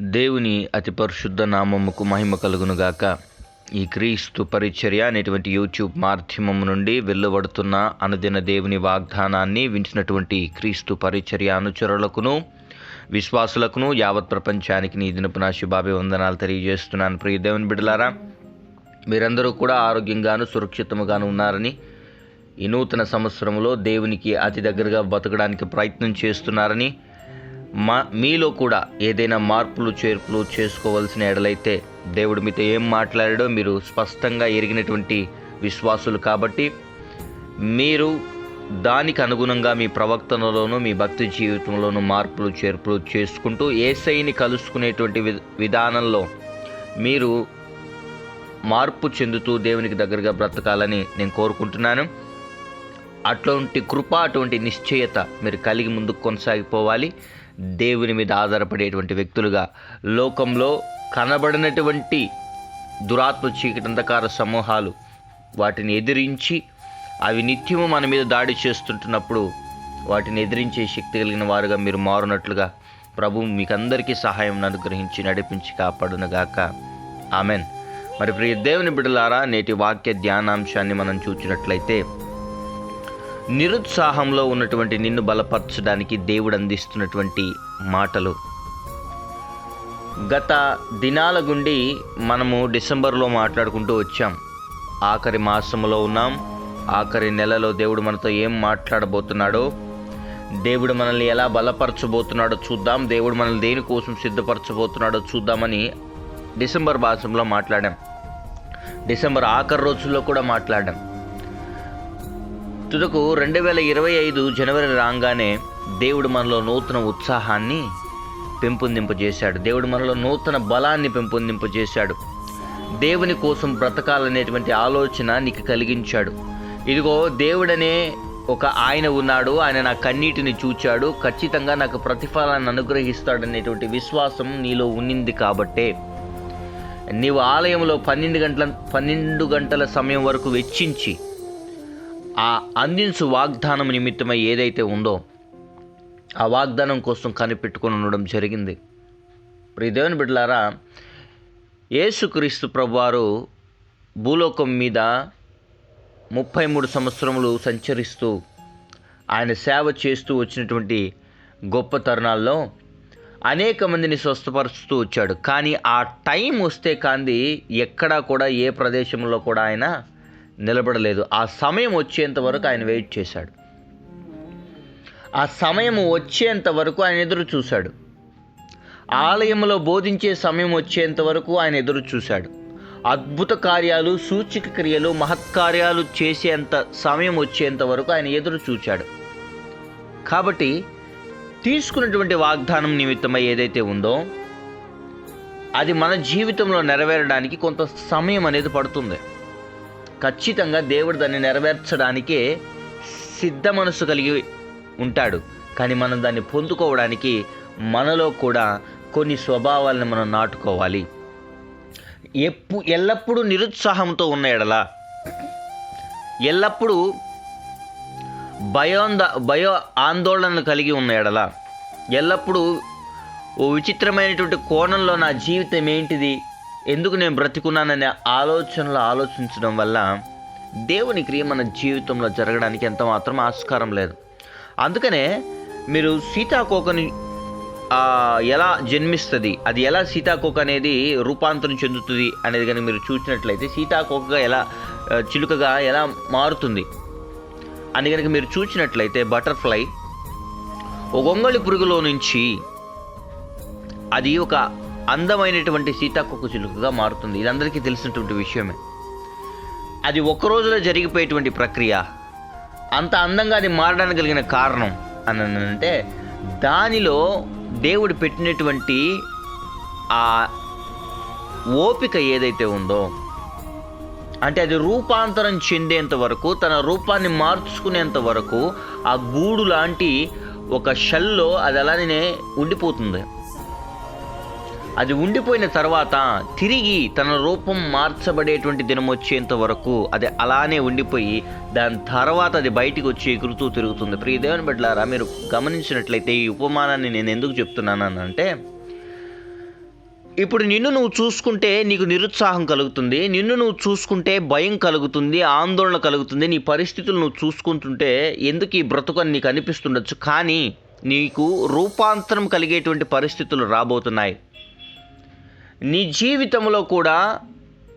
దేవుని అతి పరిశుద్ధ నామముకు మహిమ కలుగునుగాక. ఈ క్రీస్తు పరిచర్య అనేటువంటి యూట్యూబ్ మాధ్యమం నుండి వెళ్ళబడుతున్న అనుదిన దేవుని వాగ్దానాన్ని వించినటువంటి క్రీస్తు పరిచర్య అనుచరులకును విశ్వాసులకును యావత్ ప్రపంచానికి నీ దినపు నా శుభాభివందనాలు తెలియజేస్తున్నాను. ప్రియ దేవుని బిడ్డలారా మీరందరూ కూడా ఆరోగ్యంగాను సురక్షితముగాను ఉన్నారని ఈ నూతన సంవత్సరంలో దేవునికి అతి దగ్గరగా బతకడానికి ప్రయత్నం చేస్తున్నారని మా మీలో కూడా ఏదైనా మార్పులు చేర్పులు చేసుకోవాల్సిన ఎడలైతే దేవుడు మీతో ఏం మాట్లాడాడో మీరు స్పష్టంగా ఎరిగినటువంటి విశ్వాసులు కాబట్టి మీరు దానికి అనుగుణంగా మీ ప్రవర్తనలోనూ మీ భక్తి జీవితంలోనూ మార్పులు చేర్పులు చేసుకుంటూ ఏసైని కలుసుకునేటువంటి వి విధానంలో మీరు మార్పు చెందుతూ దేవునికి దగ్గరగా బ్రతకాలని నేను కోరుకుంటున్నాను. అటువంటి కృప అటువంటి నిశ్చయత మీరు కలిగి ముందుకు కొనసాగిపోవాలి. దేవుని మీద ఆధారపడేటువంటి వ్యక్తులుగా లోకంలో కనబడినటువంటి దురాత్మ చీకటి అంధకార సమూహాలు వాటిని ఎదిరించి అవి నిత్యము మన మీద దాడి చేస్తుంటున్నప్పుడు వాటిని ఎదిరించే శక్తి కలిగిన వారుగా మీరు మారునట్లుగా ప్రభు మీకందరికీ సహాయం అనుగ్రహించి నడిపించి కాపాడునుగాక. ఆమెన్. మరి ప్రియ దేవుని బిడ్డలారా నేటి వాక్య ధ్యానాంశాన్ని మనం చూచినట్లయితే నిరుత్సాహంలో ఉన్నటువంటి నిన్ను బలపరచడానికి దేవుడు అందిస్తున్నటువంటి మాటలు. గత దినాల గుండి మనము డిసెంబర్లో మాట్లాడుకుంటూ వచ్చాం. ఆఖరి మాసంలో ఉన్నాం. ఆఖరి నెలలో దేవుడు మనతో ఏం మాట్లాడబోతున్నాడో దేవుడు మనల్ని ఎలా బలపరచబోతున్నాడో చూద్దాం. దేవుడు మనల్ని దేనికోసం సిద్ధపరచబోతున్నాడో చూద్దామని డిసెంబర్ మాసంలో మాట్లాడాం. డిసెంబర్ ఆఖరి రోజుల్లో కూడా మాట్లాడాం. తుదకు రెండు వేల ఇరవై ఐదు జనవరి రాగానే దేవుడు మనలో నూతన ఉత్సాహాన్ని పెంపొందింపజేశాడు. దేవుడు మనలో నూతన బలాన్ని పెంపొందింపజేశాడు. దేవుని కోసం బ్రతకాలనేటువంటి ఆలోచన నీకు కలిగించాడు. ఇదిగో దేవుడనే ఒక ఆయన ఉన్నాడు. ఆయన నా కన్నీటిని చూచాడు. ఖచ్చితంగా నాకు ప్రతిఫలాన్ని అనుగ్రహిస్తాడనేటువంటి విశ్వాసం నీలో ఉన్నింది కాబట్టే. నీవు ఆలయంలో పన్నెండు గంటల పన్నెండు గంటల సమయం వరకు వెచ్చించి ఆ అందించు వాగ్దానం నిమిత్తమై ఏదైతే ఉందో ఆ వాగ్దానం కోసం కనిపెట్టుకొని ఉండడం జరిగింది. ప్రియ దేవుని బిడ్డలారా యేసుక్రీస్తు ప్రభువారు భూలోకం మీద ముప్పై మూడు సంవత్సరములు సంచరిస్తూ ఆయన సేవ చేస్తూ వచ్చినటువంటి గొప్ప తరుణాల్లో అనేక మందిని స్వస్థపరుస్తూ వచ్చాడు. కానీ ఆ టైం వస్తే కాంది ఎక్కడా కూడా ఏ ప్రదేశంలో కూడా ఆయన నిలబడలేదు. ఆ సమయం వచ్చేంత వరకు ఆయన వెయిట్ చేశాడు. ఆ సమయం వచ్చేంత వరకు ఆయన ఎదురు చూశాడు. ఆలయంలో బోధించే సమయం వచ్చేంత వరకు ఆయన ఎదురు చూశాడు. అద్భుత కార్యాలు సూచిక క్రియలు మహత్కార్యాలు చేసేంత సమయం వచ్చేంత వరకు ఆయన ఎదురు చూశాడు కాబట్టి తీసుకున్నటువంటి వాగ్దానం నిమిత్తమై ఏదైతే ఉందో అది మన జీవితంలో నెరవేరడానికి కొంత సమయం అనేది పడుతుంది. ఖచ్చితంగా దేవుడు దాన్ని నెరవేర్చడానికే సిద్ధ మనసు కలిగి ఉంటాడు. కానీ మనం దాన్ని పొందుకోవడానికి మనలో కూడా కొన్ని స్వభావాలను మనం నాటుకోవాలి. ఎప్పు ఎల్లప్పుడూ నిరుత్సాహంతో ఉన్న ఎడల ఎల్లప్పుడూ భయోంద భయో ఆందోళనలు కలిగి ఉన్న ఎడల ఎల్లప్పుడూ ఓ విచిత్రమైనటువంటి కోణంలో నా జీవితం ఏంటిది? ఎందుకు నేను బ్రతికున్నాననే ఆలోచనలు ఆలోచించడం వల్ల దేవుని క్రియ మన జీవితంలో జరగడానికి ఎంత మాత్రం ఆస్కారం లేదు. అందుకనే మీరు సీతాకోకని ఎలా జన్మిస్తుంది అది ఎలా సీతాకోక అనేది రూపాంతరం చెందుతుంది అనేది కానీ మీరు చూసినట్లయితే సీతాకోకగా ఎలా చిలుకగా ఎలా మారుతుంది? అని కనుక మీరు చూసినట్లయితే బటర్ఫ్లై ఒక గొంగళి పురుగులో నుంచి అది ఒక అందమైనటువంటి సీతాకొక చిలుకగా మారుతుంది. ఇది అందరికీ తెలిసినటువంటి విషయమే. అది ఒక రోజులో జరిగిపోయేటువంటి ప్రక్రియ అంత అందంగా అది మారడానికి కలిగిన కారణం అని అంటే దానిలో దేవుడు పెట్టినటువంటి ఆ ఓపిక ఏదైతే ఉందో అంటే అది రూపాంతరం చెందేంత వరకు తన రూపాన్ని మార్చుకునేంత వరకు ఆ గూడు లాంటి ఒక షెల్లో అది అలానే ఉండిపోతుంది. అది ఉండిపోయిన తర్వాత తిరిగి తన రూపం మార్చబడేటువంటి దినం వచ్చేంత వరకు అది అలానే ఉండిపోయి దాని తర్వాత అది బయటికి వచ్చి ఎగురుతూ తిరుగుతుంది. ప్రియ దేవుని బిడ్డలారా మీరు గమనించినట్లయితే ఈ ఉపమానాన్ని నేను ఎందుకు చెప్తున్నాను అంటే ఇప్పుడు నిన్ను నువ్వు చూసుకుంటే నీకు నిరుత్సాహం కలుగుతుంది నిన్ను నువ్వు చూసుకుంటే భయం కలుగుతుంది ఆందోళన కలుగుతుంది నీ పరిస్థితులు నువ్వు చూసుకుంటుంటే ఎందుకు ఈ బ్రతుకు నీకు అనిపిస్తుండొచ్చు. కానీ నీకు రూపాంతరం కలిగేటువంటి పరిస్థితులు రాబోతున్నాయి. నీ జీవితంలో కూడా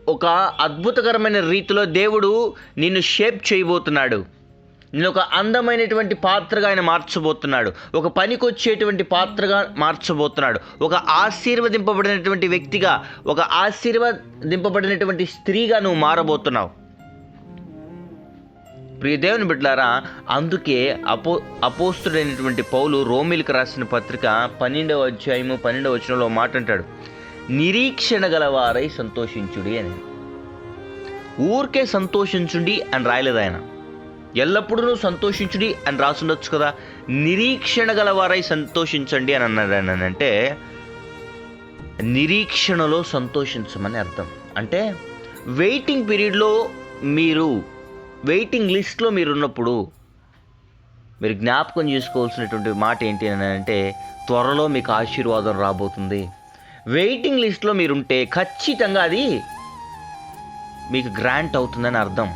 ఒక అద్భుతకరమైన రీతిలో దేవుడు నిన్ను షేప్ చేయబోతున్నాడు. నేను ఒక అందమైనటువంటి పాత్రగా ఆయన మార్చబోతున్నాడు. ఒక పనికొచ్చేటువంటి పాత్రగా మార్చబోతున్నాడు. ఒక ఆశీర్వదింపబడినటువంటి వ్యక్తిగా ఒక ఆశీర్వదింపబడినటువంటి స్త్రీగా నువ్వు మారబోతున్నావు. ప్రియ దేవుని బిడ్డారా అందుకే అపో అపోస్తుడైనటువంటి పౌలు రోమిలకు రాసిన పత్రిక పన్నెండవ అధ్యాయము పన్నెండవ వచనంలో మాట అంటాడు. నిరీక్షణ గలవారై సంతోషించుడి అని. ఊరికే సంతోషించుండి అని రాయలేదు ఆయన. ఎల్లప్పుడూ సంతోషించుడి అని రాసుండొచ్చు కదా. నిరీక్షణ గలవారై సంతోషించండి అని అన్నాడు ఆయన అంటే నిరీక్షణలో సంతోషించమని అర్థం. అంటే వెయిటింగ్ పీరియడ్లో మీరు వెయిటింగ్ లిస్ట్లో మీరు ఉన్నప్పుడు మీరు జ్ఞాపకం చేసుకోవాల్సినటువంటి మాట ఏంటి అని అంటే త్వరలో మీకు ఆశీర్వాదం రాబోతుంది. వెయిటింగ్ లిస్ట్లో మీరుంటే ఖచ్చితంగా అది మీకు గ్రాంట్ అవుతుందని అర్థం.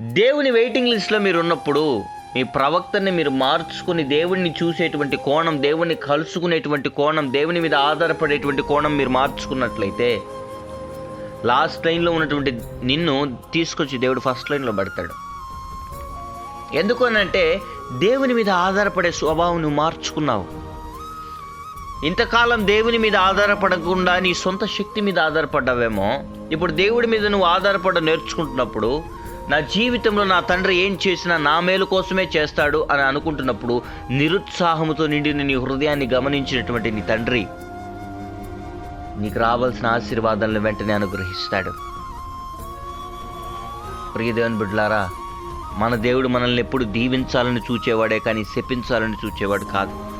దేవుని వెయిటింగ్ లిస్ట్లో మీరు ఉన్నప్పుడు మీ ప్రవక్తని మీరు మార్చుకుని దేవుణ్ణి చూసేటువంటి కోణం దేవుణ్ణి కలుసుకునేటువంటి కోణం దేవుని మీద ఆధారపడేటువంటి కోణం మీరు మార్చుకున్నట్లయితే లాస్ట్ లైన్లో ఉన్నటువంటి నిన్ను తీసుకొచ్చి దేవుడు ఫస్ట్ లైన్లో పడతాడు. ఎందుకనంటే దేవుని మీద ఆధారపడే స్వభావం నువ్వు మార్చుకున్నావు. ఇంతకాలం దేవుని మీద ఆధారపడకుండా నీ సొంత శక్తి మీద ఆధారపడ్డావేమో ఇప్పుడు దేవుడి మీద నువ్వు ఆధారపడ నేర్చుకుంటున్నప్పుడు నా జీవితంలో నా తండ్రి ఏం చేసినా నా మేలు కోసమే చేస్తాడు అని అనుకుంటున్నప్పుడు నిరుత్సాహంతో నిండిన నీ హృదయాన్ని గమనించినటువంటి నీ తండ్రి నీకు రావాల్సిన ఆశీర్వాదాలను వెంటనే అనుగ్రహిస్తాడు. ప్రియదేవన్ బిడ్లారా మన దేవుడు మనల్ని ఎప్పుడు దీవించాలని చూచేవాడే కానీ శపించాలని చూచేవాడు కాదు.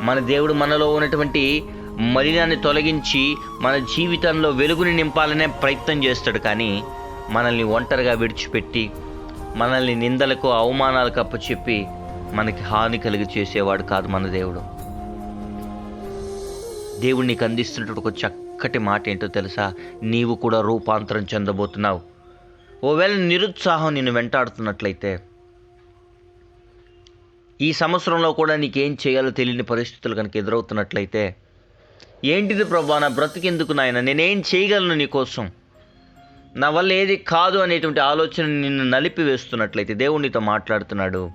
మన దేవుడు మనలో ఉన్నటువంటి మలినాన్ని తొలగించి మన జీవితంలో వెలుగుని నింపాలనే ప్రయత్నం చేస్తాడు కానీ మనల్ని ఒంటరిగా విడిచిపెట్టి మనల్ని నిందలకు అవమానాలకు అప్పచెప్పి మనకి హాని కలిగి చేసేవాడు కాదు మన దేవుడు. దేవుడు నీకు అందిస్తున్నటువంటి ఒక చక్కటి మాట ఏంటో తెలుసా? నీవు కూడా రూపాంతరం చెందబోతున్నావు. ఓవేళ నిరుత్సాహం నిన్ను వెంటాడుతున్నట్లయితే ఈ సంవత్సరంలో కూడా నీకేం చేయాలో తెలియని పరిస్థితులు కనుక ఎదురవుతున్నట్లయితే ఏంటిది ప్రభా? నా బ్రతికెందుకు నాయన? నేనేం చేయగలను నీకోసం నా వల్ల ఏది కాదు అనేటువంటి ఆలోచన నిన్ను నలిపి వేస్తున్నట్లయితే దేవుడు నీతో మాట్లాడుతున్నాడు.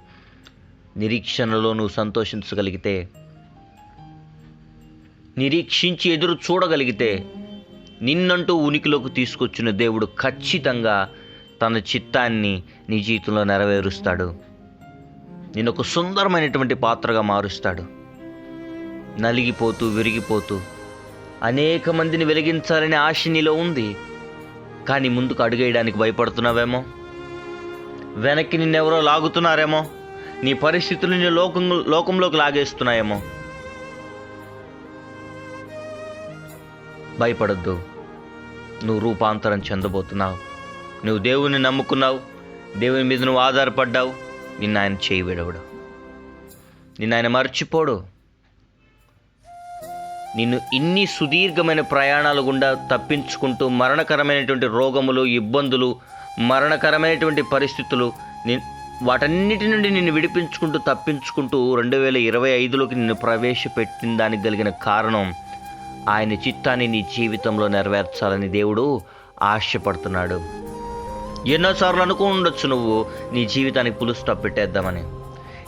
నిరీక్షణలో నువ్వు సంతోషించగలిగితే నిరీక్షించి ఎదురు చూడగలిగితే నిన్నంటూ ఉనికిలోకి తీసుకొచ్చిన దేవుడు ఖచ్చితంగా తన చిత్తాన్ని నీ జీవితంలో నెరవేరుస్తాడు. నేను ఒక సుందరమైనటువంటి పాత్రగా మారుస్తాడు. నలిగిపోతూ విరిగిపోతూ అనేక మందిని వెలిగించాలనే ఆశ నీలో ఉంది. కానీ ముందుకు అడుగేయడానికి భయపడుతున్నావేమో? వెనక్కి నిన్నెవరో లాగుతున్నారేమో? నీ పరిస్థితులు నిన్ను లోకం లోకంలోకి లాగేస్తున్నాయేమో? భయపడద్దు. నువ్వు రూపాంతరం చెందబోతున్నావు. నువ్వు దేవుని నమ్ముకున్నావు. దేవుని మీద నువ్వు ఆధారపడ్డావు. నిన్న ఆయన చేయి విడవడు. నిన్న ఆయన మర్చిపోడు. నిన్ను ఇన్ని సుదీర్ఘమైన ప్రయాణాలు గుండా తప్పించుకుంటూ మరణకరమైనటువంటి రోగములు ఇబ్బందులు మరణకరమైనటువంటి పరిస్థితులు ని వాటన్నిటి నుండి నిన్ను విడిపించుకుంటూ తప్పించుకుంటూ రెండు వేల ఇరవై ఐదులోకి నిన్ను ప్రవేశపెట్టిన దానికి కలిగిన కారణం ఆయన చిత్తాన్ని నీ జీవితంలో నెరవేర్చాలని దేవుడు ఆశపడుతున్నాడు. ఎన్నోసార్లు అనుకుండొచ్చు నువ్వు నీ జీవితానికి పులు స్టాప్ పెట్టేద్దామని.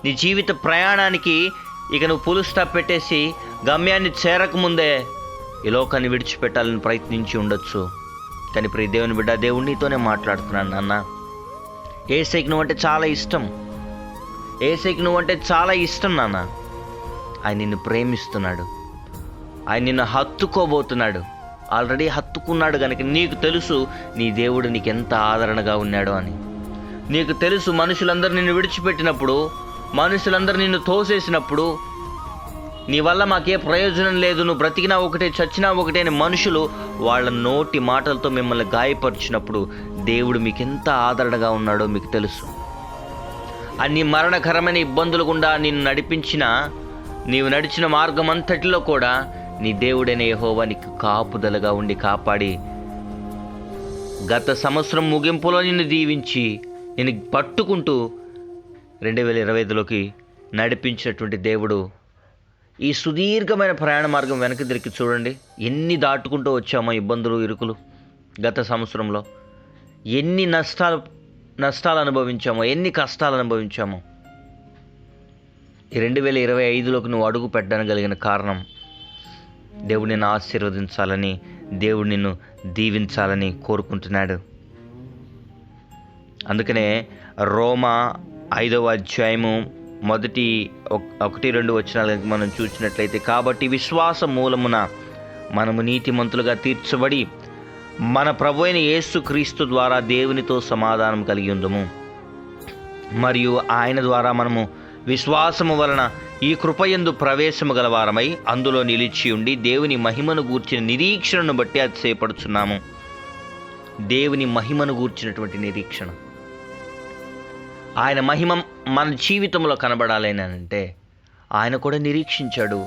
నీ జీవిత ప్రయాణానికి ఇక నువ్వు పులు స్టాప్ పెట్టేసి గమ్యాన్ని చేరకముందే ఈ లోకాన్ని విడిచిపెట్టాలని ప్రయత్నించి ఉండొచ్చు. కానీ ప్రియ దేవుని బిడ్డ దేవుడు నీతోనే మాట్లాడుతున్నాను నాన్న. ఏసైకి నువ్వు అంటే చాలా ఇష్టం. ఏసైకి నువ్వు అంటే చాలా ఇష్టం నాన్న. ఆయన నిన్ను ప్రేమిస్తున్నాడు. ఆయన నిన్ను హత్తుకోబోతున్నాడు. ఆల్రెడీ హత్తుకున్నాడు కనుక నీకు తెలుసు నీ దేవుడు నీకు ఎంత ఆదరణగా ఉన్నాడో అని. నీకు తెలుసు మనుషులందరూ నిన్ను విడిచిపెట్టినప్పుడు మనుషులందరూ నిన్ను తోసేసినప్పుడు నీ వల్ల మాకే ప్రయోజనం లేదు నువ్వు బ్రతికినా ఒకటే చచ్చినా ఒకటే అని మనుషులు వాళ్ళ నోటి మాటలతో మిమ్మల్ని గాయపరిచినప్పుడు దేవుడు మీకు ఎంత ఆదరణగా ఉన్నాడో మీకు తెలుసు. అన్ని మరణకరమైన ఇబ్బందులు గుండా నిన్ను నడిపించిన నీవు నడిచిన మార్గం అంతటిలో కూడా నీ దేవుడైన యహోవా నీకు కాపుదలగా ఉండి కాపాడి గత సంవత్సరం ముగింపులో నిన్ను దీవించి నేను పట్టుకుంటూ రెండు వేల ఇరవై ఐదులోకి నడిపించినటువంటి దేవుడు ఈ సుదీర్ఘమైన ప్రయాణ మార్గం వెనక్కి తిరిగి చూడండి. ఎన్ని దాటుకుంటూ వచ్చామో ఇబ్బందులు ఇరుకులు గత సంవత్సరంలో. ఎన్ని నష్టాలు నష్టాలు అనుభవించామో ఎన్ని కష్టాలు అనుభవించామో. ఈ రెండు వేల ఇరవై ఐదులోకి నువ్వు అడుగు పెట్టగలిగిన కారణం దేవుడు నిన్ను ఆశీర్వదించాలని దేవుడు నిన్ను దీవించాలని కోరుకుంటున్నాడు. అందుకనే రోమా ఐదవ అధ్యాయము మొదటి ఒకటి రెండు వచ్చిన మనం చూసినట్లయితే కాబట్టి విశ్వాస మూలమున మనము నీతిమంతులుగా తీర్చబడి మన ప్రభు అయిన యేసు క్రీస్తు ద్వారా దేవునితో సమాధానం కలిగి ఉందము మరియు ఆయన ద్వారా మనము విశ్వాసము వలన ఈ కృపయందు ప్రవేశము గలవారమై అందులో నిలిచి ఉండి దేవుని మహిమను గూర్చిన నిరీక్షణను బట్టి అది చేపడుచున్నాము దేవుని మహిమను గూర్చినటువంటి నిరీక్షణ. ఆయన మహిమ మన జీవితంలో కనబడాలని అంటే ఆయన కూడా నిరీక్షించాడు.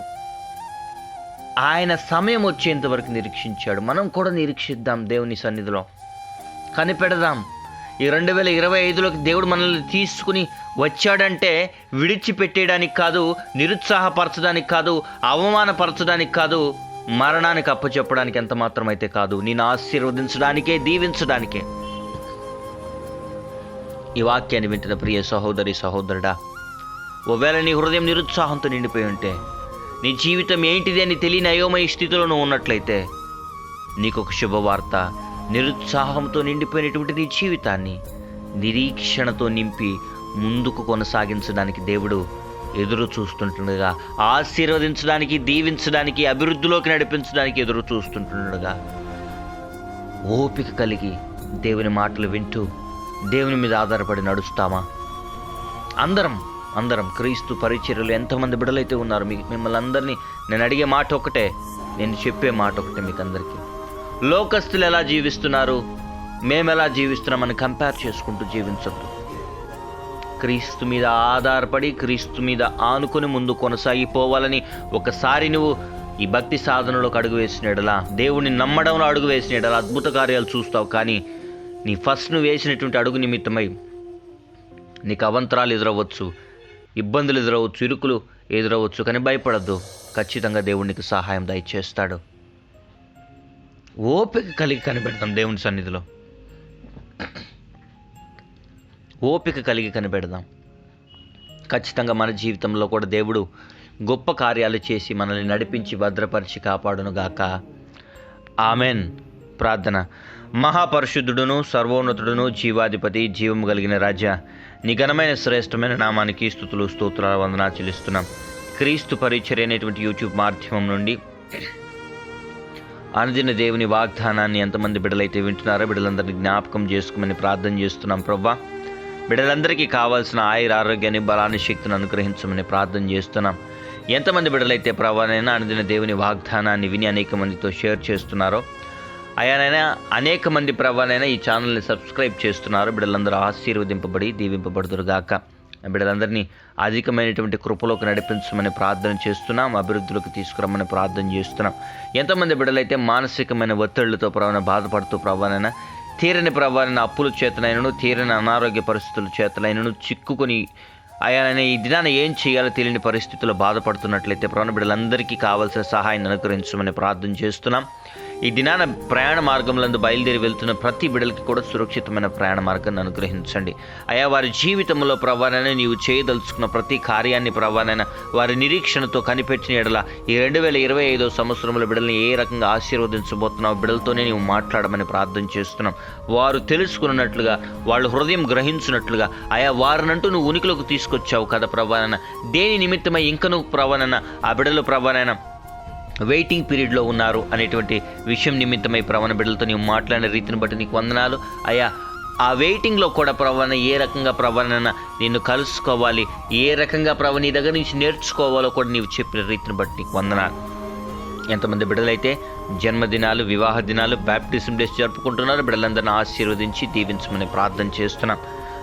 ఆయన సమయం వచ్చేంతవరకు నిరీక్షించాడు. మనం కూడా నిరీక్షిద్దాం దేవుని సన్నిధిలో. కనిపెడదాం. ఈ రెండు వేల ఇరవై ఐదులోకి దేవుడు మనల్ని తీసుకుని వచ్చాడంటే విడిచిపెట్టేయడానికి కాదు నిరుత్సాహపరచడానికి కాదు అవమానపరచడానికి కాదు మరణానికి అప్పచెప్పడానికి ఎంత మాత్రమైతే కాదు నేను ఆశీర్వదించడానికే దీవించడానికే. ఈ వాక్యాన్ని వింటున్న ప్రియ సహోదరి సహోదరుడా ఒకవేళ నీ హృదయం నిరుత్సాహంతో నిండిపోయి ఉంటే నీ జీవితం ఏంటిది అని తెలియని అయోమయ స్థితిలో నువ్వు ఉన్నట్లయితే నీకు ఒక శుభవార్త నిరుత్సాహంతో నిండిపోయినటువంటి నీ జీవితాన్ని నిరీక్షణతో నింపి ముందుకు కొనసాగించడానికి దేవుడు ఎదురు చూస్తుంటుండగా ఆశీర్వదించడానికి దీవించడానికి అభివృద్ధిలోకి నడిపించడానికి ఎదురు చూస్తుంటుండగా ఓపిక కలిగి దేవుని మాటలు వింటూ దేవుని మీద ఆధారపడి నడుస్తామా? అందరం అందరం క్రీస్తు పరిచర్యలు ఎంతమంది బిడలైతే ఉన్నారు మీ మిమ్మల్ని అందరినీ నేను అడిగే మాట ఒకటే నేను చెప్పే మాట ఒకటే మీకు అందరికీ. లోకస్తులు ఎలా జీవిస్తున్నారు? మేము ఎలా జీవిస్తున్నామని కంపేర్ చేసుకుంటూ జీవించొద్దు. క్రీస్తు మీద ఆధారపడి క్రీస్తు మీద ఆనుకుని ముందు కొనసాగిపోవాలని ఒకసారి నువ్వు ఈ భక్తి సాధనలోకి అడుగు వేసినడలా దేవుడిని నమ్మడంలో అడుగు వేసినడలా అద్భుత కార్యాలు చూస్తావు. కానీ నీ ఫస్ట్ నువ్వు వేసినటువంటి అడుగు నిమిత్తమై నీకు అవంతరాలు ఎదురవ్వచ్చు ఇబ్బందులు ఎదురవచ్చు ఇరుకులు ఎదురవచ్చు కానీ భయపడద్దు. ఖచ్చితంగా దేవునికి సహాయం దయచేస్తాడు. ఓపిక కలిగి కనిపెడతాం దేవుని సన్నిధిలో. ఓపిక కలిగి కనిపెడదాం. ఖచ్చితంగా మన జీవితంలో కూడా దేవుడు గొప్ప కార్యాలు చేసి మనల్ని నడిపించి భద్రపరిచి కాపాడునుగాక. ఆమెన్. ప్రార్థన. మహాపరిశుద్ధుడును సర్వోన్నతుడును జీవాధిపతి జీవము కలిగిన రాజా నిఘనమైన శ్రేష్టమైన నామానికి స్థుతులు స్తోత్రాల వందనా చెల్లిస్తున్నాం. క్రీస్తు పరిచర్య అనేటువంటి యూట్యూబ్ మాధ్యమం నుండి అనుదిన దేవుని వాగ్దానాన్ని ఎంతమంది బిడ్డలైతే వింటున్నారో బిడ్డలందరినీ జ్ఞాపకం చేసుకోమని ప్రార్థన చేస్తున్నాం. ప్రవ్వా బిడ్డలందరికీ కావాల్సిన ఆయుర ఆరోగ్యాన్ని బలాన్ని శక్తిని అనుగ్రహించమని ప్రార్థన చేస్తున్నాం. ఎంతమంది బిడ్డలైతే ప్రభానైనా అనుదిన దేవుని వాగ్దానాన్ని విని అనేక మందితో షేర్ చేస్తున్నారో అయానైనా అనేక మంది ప్రభానైనా ఈ ఛానల్ని సబ్స్క్రైబ్ చేస్తున్నారు. బిడ్డలందరూ ఆశీర్వదింపబడి దీవింపబడుదురుగాక. బిడ్డలందరినీ అధికమైనటువంటి కృపలోకి నడిపించమని ప్రార్థన చేస్తున్నాం. అభివృద్ధిలోకి తీసుకురమ్మని ప్రార్థన చేస్తున్నాం. ఎంతమంది బిడ్డలైతే మానసికమైన ఒత్తిళ్ళతో ప్రవణ బాధపడుతూ ప్రభానైనా తీరని ప్రభావిన అప్పుల చేతనైనను తీరని అనారోగ్య పరిస్థితుల చేతనైనను చిక్కుకొని ఆయన ఈ దినాన ఏం చేయాలో తెలియని పరిస్థితుల్లో బాధపడుతున్నట్లయితే ప్రాణ బిడ్డలందరికీ కావాల్సిన సహాయాన్ని అనుకరించమని ప్రార్థన చేస్తున్నాం. ఈ దినాన ప్రయాణ మార్గంలందు బయలుదేరి వెళ్తున్న ప్రతి బిడలకి కూడా సురక్షితమైన ప్రయాణ మార్గాన్ని అనుగ్రహించండి. అయా వారి జీవితంలో ప్రవాణైనా నీవు చేయదలుచుకున్న ప్రతి కార్యాన్ని ప్రవాణైనా వారి నిరీక్షణతో కనిపెట్టిన ఎడల ఈ రెండు వేల ఇరవై ఐదో సంవత్సరంలో బిడల్ని ఏ రకంగా ఆశీర్వదించబోతున్నావు బిడలతోనే నీవు మాట్లాడమని ప్రార్థన చేస్తున్నాం. వారు తెలుసుకున్నట్లుగా వాళ్ళు హృదయం గ్రహించినట్లుగా ఆయా వారినంటూ నువ్వు ఉనికిలోకి తీసుకొచ్చావు కదా ప్రభానైనా దేని నిమిత్తమై ఇంక నువ్వు ఆ బిడలు ప్రభానైనా వెయిటింగ్ పీరియడ్లో ఉన్నారు అనేటువంటి విషయం నిమిత్తమై ప్రవణ బిడ్డలతో నీవు మాట్లాడిన రీతిని బట్టి నీకు వందనాలు. అయ్యా ఆ వెయిటింగ్లో కూడా ప్రవణ ఏ రకంగా ప్రవణన నిన్ను కలుసుకోవాలి. ఏ రకంగా ప్రవ నీ దగ్గర నుంచి నేర్చుకోవాలో కూడా నీవు చెప్పిన రీతిని బట్టి నీకు వందనాలు. ఎంతమంది బిడ్డలైతే జన్మదినాలు వివాహ దినాలు బ్యాప్టిజం డేస్ జరుపుకుంటున్నారు బిడ్డలందరిని ఆశీర్వదించి దీవించమని ప్రార్థన చేస్తున్నాం.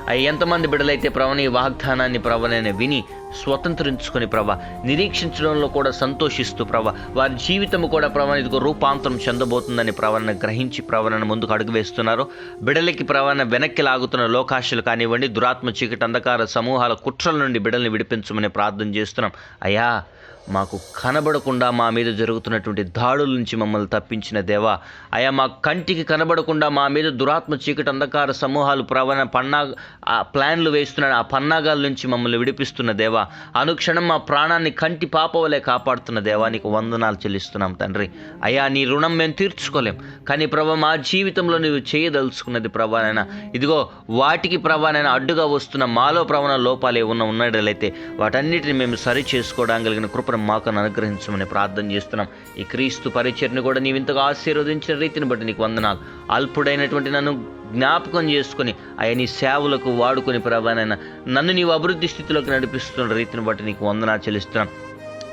అవి ఎంతమంది బిడ్డలైతే ప్రవణ ఈ వాగ్దానాన్ని ప్రవణైన విని స్వతంత్రించుకొని ప్రభా నిరీక్షించడంలో కూడా సంతోషిస్తూ ప్రభా వారి జీవితం కూడా ప్రభా ఇదిగో రూపాంతరం చెందబోతుందని ప్రవణను గ్రహించి ప్రవణను ముందుకు అడుగు వేస్తున్నారు. బిడలకి ప్రవణ వెనక్కి లాగుతున్న లోకాశలు కానివ్వండి దురాత్మ చీకటి అంధకార సమూహాల కుట్రల నుండి బిడల్ని విడిపించమని ప్రార్థన చేస్తున్నాం. అయ్యా మాకు కనబడకుండా మా మీద జరుగుతున్నటువంటి దాడుల నుంచి మమ్మల్ని తప్పించిన దేవా. అయా మా కంటికి కనబడకుండా మా మీద దురాత్మ చీకటి అంధకార సమూహాలు ప్రవణ పన్నా ఆ ప్లాన్లు వేస్తున్న ఆ పన్నాగాల నుంచి మమ్మల్ని విడిపిస్తున్న దేవా. అనుక్షణం మా ప్రాణాన్ని కంటి పాపవలే కాపాడుతున్న దేవా నీకు వందనాలు చెల్లిస్తున్నాం తండ్రి. అయ్యా నీ రుణం మేము తీర్చుకోలేం. కానీ ప్రభా మా జీవితంలో నువ్వు చేయదలుచుకున్నది ప్రభానైనా ఇదిగో వాటికి ప్రభానైనా అడ్డుగా వస్తున్న మాలో ప్రవణ లోపాలు ఏమన్నా ఉన్నట్లయితే వాటన్నిటిని మేము సరి చేసుకోవడానికి కలిగిన కృపను మాకు అనుగ్రహించమని ప్రార్థన చేస్తున్నాం. ఈ క్రీస్తు పరిచర్ని కూడా నీవు ఇంతగా ఆశీర్వదించిన రీతిని బట్టి నీకు వందనాలు. అల్పుడైనటువంటి నన్ను జ్ఞాపకం చేసుకొని ఆయన నీ సేవలకు వాడుకొని ప్రభానైనా నన్ను నీవు అభివృద్ధి స్థితిలోకి నడిపిస్తున్న రీతిని బట్టి నీకు వందనాలు చెల్లిస్తున్నాం.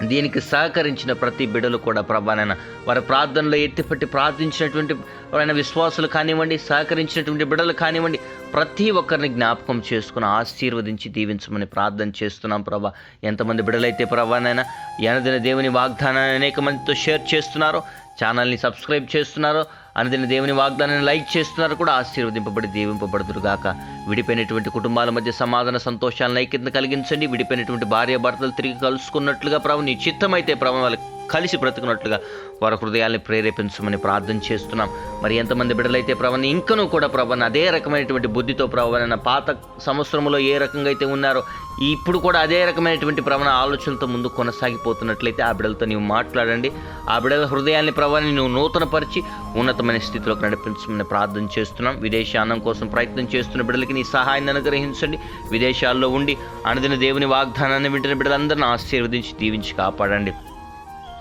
దీనికి సహకరించిన ప్రతి బిడలు కూడా ప్రభానైనా వారి ప్రార్థనలో ఎత్తిపట్టి ప్రార్థించినటువంటి ఆయన విశ్వాసులు కానివ్వండి సహకరించినటువంటి బిడలు కానివ్వండి ప్రతి ఒక్కరిని జ్ఞాపకం చేసుకుని ఆశీర్వదించి దీవించమని ప్రార్థన చేస్తున్నాం ప్రభా. ఎంతమంది బిడలైతే ప్రభానైనా ఎనదిన దేవుని వాగ్దానాన్ని అనేక మందితో షేర్ చేస్తున్నారో ఛానల్ని సబ్స్క్రైబ్ చేస్తున్నారో అనుదిన దేవుని వాగ్దానాన్ని లైక్ చేస్తున్నారు కూడా ఆశీర్వదింపబడి దీవింపబడుతురు గాక. విడిపోయినటువంటి కుటుంబాల మధ్య సమాధాన సంతోషాలను ఐక్యతను కలిగించండి. విడిపోయినటువంటి భార్య భర్తలు తిరిగి కలుసుకున్నట్లుగా ప్రభు నీ చిత్తమైతే ప్రభు వాళ్ళకి కలిసి బ్రతుకున్నట్లుగా వారి హృదయాల్ని ప్రేరేపించమని ప్రార్థన చేస్తున్నాం. మరి ఎంతమంది బిడ్డలైతే ప్రభని ఇంకనూ కూడా ప్రభని అదే రకమైనటువంటి బుద్ధితో ప్రభన పాత సంవత్సరంలో ఏ రకంగా అయితే ఉన్నారో ఇప్పుడు కూడా అదే రకమైనటువంటి ప్రవణ ఆలోచనలతో ముందు కొనసాగిపోతున్నట్లయితే ఆ బిడ్డలతో నీవు మాట్లాడండి. ఆ బిడ్డల హృదయాన్ని ప్రభాని నువ్వు నూతనపరిచి ఉన్నతమైన స్థితిలోకి నడిపించమని ప్రార్థన చేస్తున్నాం. విదేశానం కోసం ప్రయత్నం చేస్తున్న బిడ్డలకి నీ సహాయాన్ని అనుగ్రహించండి. విదేశాల్లో ఉండి అనదిన దేవుని వాగ్దానాన్ని వింటున్న బిడ్డలందరిని ఆశీర్వదించి దీవించి కాపాడండి.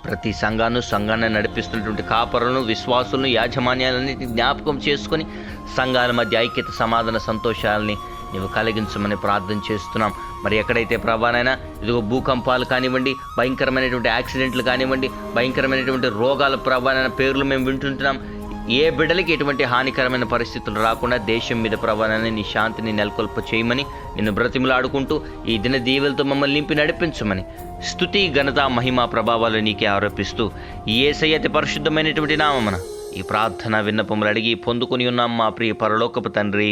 ప్రతి సంఘాన్ని సంఘాన్ని నడిపిస్తున్నటువంటి కాపరులను విశ్వాసులను యాజమాన్యాలన్నింటినీ జ్ఞాపకం చేసుకొని సంఘాల మధ్య ఐక్యత సమాధాన సంతోషాలని నీవు కలిగించమని ప్రార్థన చేస్తున్నాం. మరి ఎక్కడైతే ప్రభానైనా ఇదిగో భూకంపాలు కానివ్వండి భయంకరమైనటువంటి యాక్సిడెంట్లు కానివ్వండి భయంకరమైనటువంటి రోగాల ప్రభానైనా పేర్లు మేము వింటుంటున్నాం. ఏ బిడ్డలకి ఎటువంటి హానికరమైన పరిస్థితులు రాకుండా దేశం మీద ప్రభావాన్ని నీ శాంతిని నెలకొల్ప చేయమని నిన్ను బ్రతిమలాడుకుంటూ ఈ దిన దీవెలతో మమ్మల్ని నింపి నడిపించమని స్థుతి ఘనత మహిమ ప్రభావాలు నీకే ఆరోపిస్తూ ఈ ఏసై అతి పరిశుద్ధమైనటువంటి నామమున ఈ ప్రార్థన విన్నపములు అడిగి పొందుకుని ఉన్నాం మా ప్రియ పరలోకపు తండ్రి.